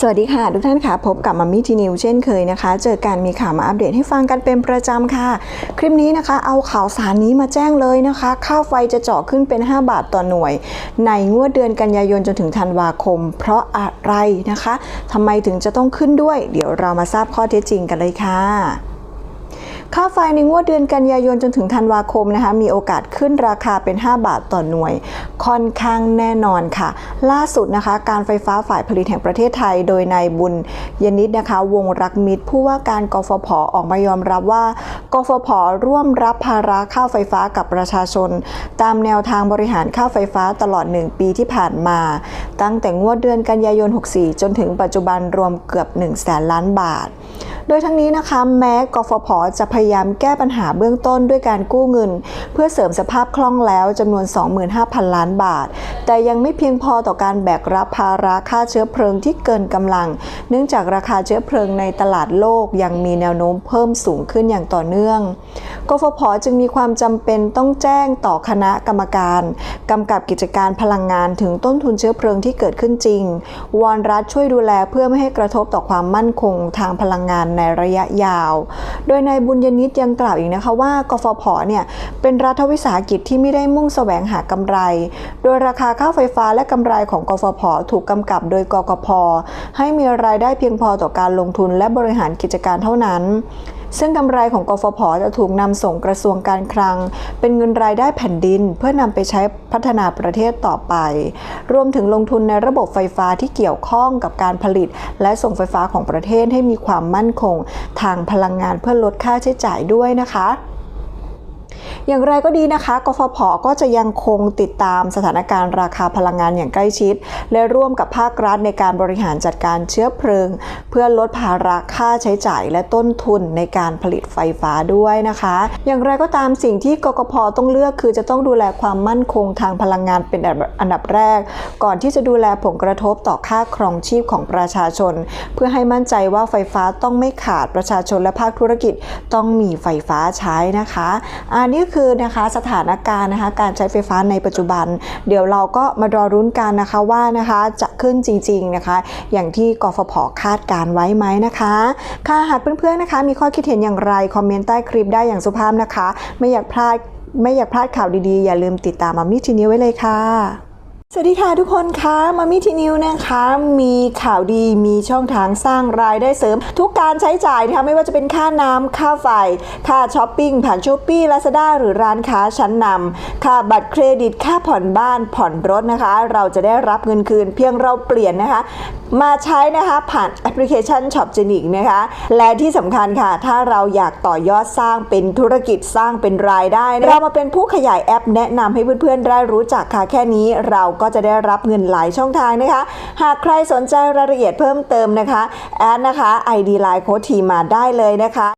สวัสดีค่ะ ทุกท่านค่ะ พบกับมัมมี่ทีนิวเช่นเคยนะคะ เจอกันมีข่าวมาอัปเดตให้ฟังกันเป็นประจำค่ะ คลิปนี้นะคะ เอาข่าวสารนี้มาแจ้งเลยนะคะ ค่าไฟจะเจาะขึ้นเป็น 5 บาทต่อหน่วย ในงวดเดือนกันยายนจนถึงธันวาคม เพราะอะไรนะคะทำไมถึงจะต้องขึ้นด้วย เดี๋ยวเรามาทราบข้อเท็จจริงกันเลยค่ะ ค่าไฟในงวดเดือนกันยายนจนถึงธันวาคมนะคะ มีโอกาสขึ้นราคาเป็น 5 บาทต่อหน่วย ค่อนข้างแน่นอนค่ะ ล่าสุดนะคะ การไฟฟ้าฝ่ายผลิตแห่งประเทศไทย โดยนายบุญยนิตนะคะ วงรักมิตร ผู้ว่าการกฟผออกมายอมรับว่ากฟผร่วมรับภาระค่าไฟฟ้ากับประชาชน ตามแนวทางบริหารค่าไฟฟ้าตลอด 1 ปีที่ผ่านมา ตั้งแต่งวดเดือนกันยายน 64 จนถึงปัจจุบันรวมเกือบ1แสนล้านบาท โดยทั้งนี้นะคะแม้กฟผจะพยายามแก้ปัญหาเบื้องต้นด้วยการกู้เงิน เพื่อเสริมสภาพคล่องแล้วจำนวน 25,000 ล้านบาท แต่ยังไม่เพียงพอต่อการแบกรับภาระค่าเชื้อเพลิงที่เกินกำลัง เนื่องจากราคาเชื้อเพลิงในตลาดโลกยังมีแนวโน้มเพิ่มสูงขึ้นอย่างต่อเนื่อง กฟผจึงมีความจำเป็นต้องแจ้งต่อคณะกรรมการกำกับกิจการพลังงานถึงต้นทุนเชื้อเพลิงที่เกิดขึ้นจริง วอนรัฐช่วยดูแลเพื่อไม่ให้กระทบต่อความมั่นคงทางพลังงานในระยะยาว โดยนายบุญยนิตยังกล่าวอีกนะคะว่ากฟผเนี่ยเป็นรัฐวิสาหกิจที่ไม่ได้มุ่งแสวงหากำไร โดยราคาค่าไฟฟ้าและกำไรของกฟผถูกกำกับโดยกกพให้มีรายได้เพียงพอต่อการลงทุนและบริหารกิจการเท่านั้น ซึ่งกำไรของกฟผจะถูกนำส่งกระทรวงการคลัง เป็นเงินรายได้แผ่นดิน เพื่อนำไปใช้พัฒนาประเทศต่อไป รวมถึงลงทุนในระบบไฟฟ้าที่เกี่ยวข้องกับการผลิต และส่งไฟฟ้าของประเทศให้มีความมั่นคง ทางพลังงานเพื่อลดค่าใช้จ่ายด้วยนะคะ อย่างไรก็ดีนะคะ กฟผ ก็จะยังคงติดตามสถานการณ์ราคาพลังงานอย่างใกล้ชิด และร่วมกับภาครัฐในการบริหารจัดการเชื้อเพลิง เพื่อลดภาระค่าใช้จ่ายและต้นทุนในการผลิตไฟฟ้าด้วยนะคะ อย่างไรก็ตามสิ่งที่กกพต้องเลือกคือจะต้องดูแลความมั่นคงทางพลังงานเป็นอันดับแรก ก่อนที่จะดูแลผลกระทบต่อค่าครองชีพของประชาชน เพื่อให้มั่นใจว่าไฟฟ้าต้องไม่ขาดประชาชนและภาคธุรกิจต้องมีไฟฟ้าใช้นะคะ อันนี้คืคือนะคะสถานการณ์นะคะการใช้ไฟฟ้าในปัจจุบัน เดี๋ยวเราก็มารอรุ้นกันนะคะว่านะคะจะขึ้นจริงๆนะคะ อย่างที่กฟผคาดการไว้ไหมนะคะค่ะหากเพื่อนๆนะคะ มีข้อคิดเห็นอย่างไรคอมเมนต์ใต้คลิปได้อย่างสุภาพนะคะ ไม่อยากพลาดไม่อยากพลาดข่าวดีๆ อย่าลืมติดตามมามิทีนี้ไว้เลยค่ะ สวัสดีค่ะทุกคนคะมามิทีนิวนะคะ มีข่าวดีมีช่องทางสร้างรายได้เสริม ทุกการใช้จ่ายนะคะไม่ว่าจะเป็นค่าน้ำค่าไฟ ค่าช้อปปิ้งผ่านช้อปปี้ลาซาด้าหรือร้านค้าชั้นนำค่าบัตรเครดิตค่าผ่อนบ้านผ่อนรถนะคะ เราจะได้รับเงินคืนเพียงเราเปลี่ยนนะคะ มาใช้นะคะผ่านแอปพลิเคชันช็อปเจนิกนะคะ และที่สำคัญค่ะ ถ้าเราอยากต่อยอดสร้างเป็นธุรกิจสร้างเป็นรายได้ เรามาเป็นผู้ขยายแอปแนะนำให้เพื่อนๆได้รู้จักค่ะแค่นี้เราก็ก็จะได้รับเงินหลายช่องทางนะคะ หากใครสนใจรายละเอียดเพิ่มเติมนะคะแอดนะคะ ID Line โค้ดทีมาได้เลยนะคะ